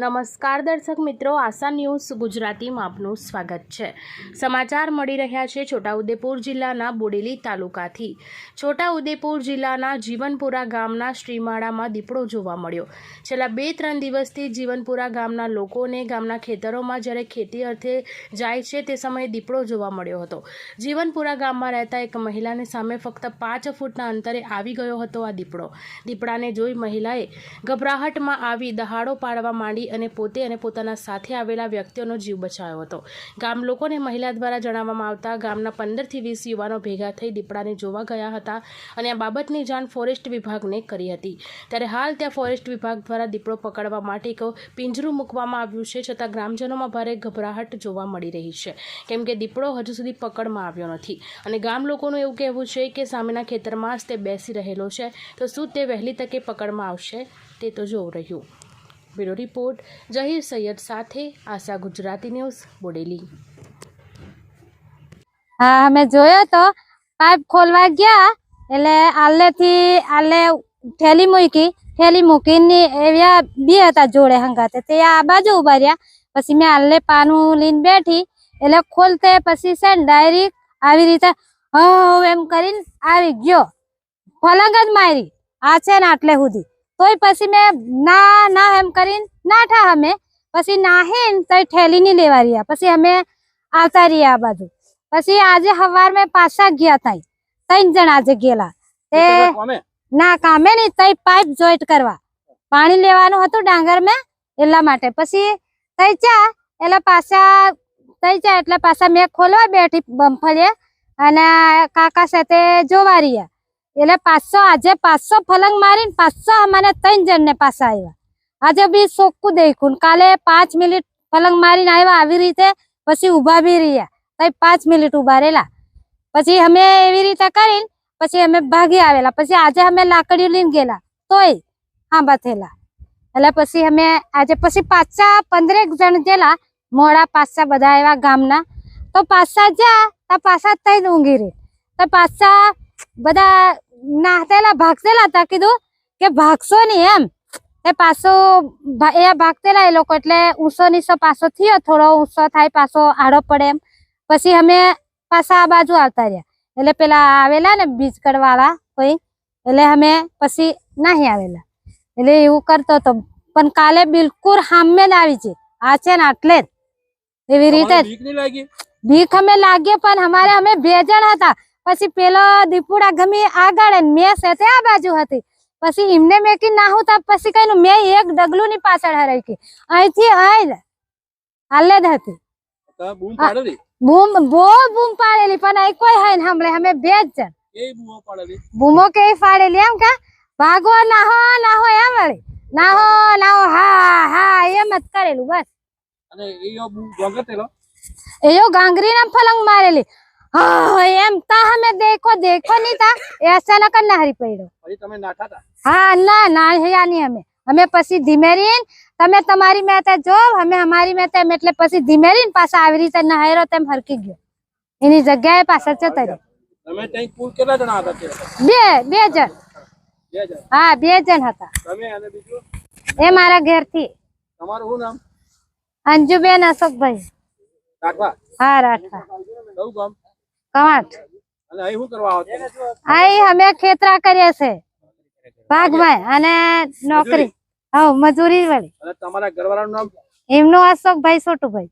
નમસ્કાર દર્શક મિત્રો, આશા ન્યૂઝ ગુજરાતીમાં આપનું સ્વાગત છે. સમાચાર મળી રહ્યા છે છોટાઉદેપુર જિલ્લાના બોડેલી તાલુકાથી. છોટાઉદેપુર જિલ્લાના જીવનપુરા ગામના શ્રીમાળામાં દીપડો જોવા મળ્યો. છેલ્લા બે ત્રણ દિવસથી જીવનપુરા ગામના લોકોને ગામના ખેતરોમાં જ્યારે ખેતી અર્થે જાય છે તે સમયે દીપડો જોવા મળ્યો હતો. જીવનપુરા ગામમાં રહેતા એક મહિલાને સામે ફક્ત પાંચ ફૂટના અંતરે આવી ગયો હતો આ દીપડો. દીપડાને જોઈ મહિલાએ ગભરાહટમાં આવી દહાડો પાડવા માંડી અને પોતે અને પોતાના સાથે આવેલા વ્યક્તિઓનો જીવ બચાવ્યો હતો. ગામ લોકોને મહિલા દ્વારા જણાવવામાં આવતા ગામના પંદરથી વીસ યુવાનો ભેગા થઈ દીપડાને જોવા ગયા હતા અને આ બાબતની જાણ ફોરેસ્ટ વિભાગને કરી હતી. ત્યારે હાલ ત્યાં ફોરેસ્ટ વિભાગ દ્વારા દીપડો પકડવા માટે એક પિંજરું મૂકવામાં આવ્યું છે, છતાં ગ્રામજનોમાં ભારે ગભરાહટ જોવા મળી રહી છે. કેમ કે દીપડો હજુ સુધી પકડમાં આવ્યો નથી. અને ગામ લોકોનું એવું કહેવું છે કે સામેના ખેતરમાં જ તે બેસી રહેલો છે. તો શું તે વહેલી તકે પકડમાં આવશે તે તો જોવું રહ્યું. બ્યુરો રિપોર્ટ, જહીર સૈયદ સાથે આશા ગુજરાતી ન્યૂઝ, બોડેલી. હા અમે જોયો તો. પાઇપ ખોલવા ગયા, એટલે આલે થી આલે થેલી મૂકી થેલી મૂકીને એવા બે હતા જોડે હંગાતે. તે આ બાજુ ઊભા રહ્યા. પછી મેં આલે પાનું લઈને બેઠી, એટલે ખોલતે પછી છે ને ડાયરેક્ટ આવી રીતે હવ એમ કરીને આવી ગયો. ફલંગ જ મારી. આ છે ને આટલે સુધી. તોય પછી મેં ના ના એમ કરીને નાઠા અમે. પછી નાહે તો ઠેલી ની લેવા રહ્યા પછી અમે આવતા રહ્યા આ બાજુ. પછી આજે સવાર મેં પાછા ગયા થાય ત્રણ જણા આજે ગયેલા. તે ના કામે નહીં તઈ પાઇપ જોઈન્ટ કરવા. પાણી લેવાનું હતું ડાંગર મેં એટલા માટે. પછી તઈ ચા એટલે પાછા તઈ ચા એટલે પાછા મેં ખોલવા બેઠી બમફળીએ અને કાકા સાથે જોવા રહ્યા એટલે પાછો આજે પાછો ફલંગ મારીને પાછો અમારે ત્રણ જણને પાછા આવ્યા આજે બી સોકું દેખું કાલે પાંચ મિનિટ ફલંગ મારીને આવ્યા આવી રીતે, પછી ઊભા બી રહ્યા. તઈ પાંચ મિનિટ ઊભા રહેલા. પછી અમે એવી રીતે કરીને, પછી અમે ભાગી આવેલા. પછી આજે અમે લાકડીઓ લઈને ગયેલા. તોય આંબા થયેલા. એટલે પછી અમે આજે પછી પાછા પંદરેક જણ ગયેલા. મોડા પાછા બધા આવ્યા ગામના. તો પાછા જ્યાં તો પાછા તઈ ઊંઘી રહી. તો પાછા બધા નાહતેલા ભાગતેલા હતા કીધું કે ભાગશો નહીં એમ. એ પાછો એ ભાગતેલા એ લોકો એટલે ઊંસો નીસો પાછો થયો થોડો ઊંસો થાય પાછો આડો પડે એમ. પછી અમે પાછા આ બાજુ આવતા રહ્યા. એટલે પેલા આવેલા ને બીજકડ વાળા કોઈ એટલે અમે પછી નહીં આવેલા. એટલે એવું કરતો હતો પણ કાલે બિલકુલ સામે જ આવી છે. આ છે ને આટલે જ. એવી રીતે. બીક ભીખ અમે લાગીએ પણ અમારે અમે બે જણ હતા. પછી પેલો દીપુડા ગમી આગળ ને મેં સાથે આ બાજુ હતી. પછી એમને મેં કી નાહું તા પછી કઈ મેં એક ડગલું ની પાછળ હરાઈ ગઈ અહીંથી આઈ હાલે જ હતી. બૂમ બહુ બૂમ પાડેલી પણ અહીં કોઈ હૈ ને સાંભળે અમે બે જ જણ. બૂમો કે પાડેલી એમ કા ભાગો નાહો નાહો એમ વળી. નાહો નાહો હા હા એમ જ કરેલું બસ. અને એયો ગાંગરી ના ફલંગ મારેલી. હા એમ તા અમે દેખો દેખો નહીં તા. એ અચાનક કર નાહરી પડ્યો. પછી તમે નાઠા હા ના ના હયા નહીં અમે. અમે પછી ધીમે રહીને તમે તમારી મેતા જો અમે અમારી મેતા એમ એટલે પછી ધીમે રહીને પાછા આવી રીતે નહેરો તેમ હરકી ગયો. એની જગ્યાએ પાછા જતા રહ્યા. તમે ત્યાં કુલ કેટલા જણા હતા બે બે જણ. બે જણ. હા બે જણ હતા. તમે અને બીજું? એ મારા ઘેરથી. તમારું શું નામ? અંજુબેન અશોકભાઈ. રાઠવા હા રાઠવા કયું ગામ? કવાંટ. અહીં શું કરવા આવો અહીં અમે ખેતરા કરીએ છે ભાગમાં. અને નોકરી. હા મજૂરી વાળી. તમારા ઘરવાળાનું નામ? એમનું અશોકભાઈ છોટુભાઈ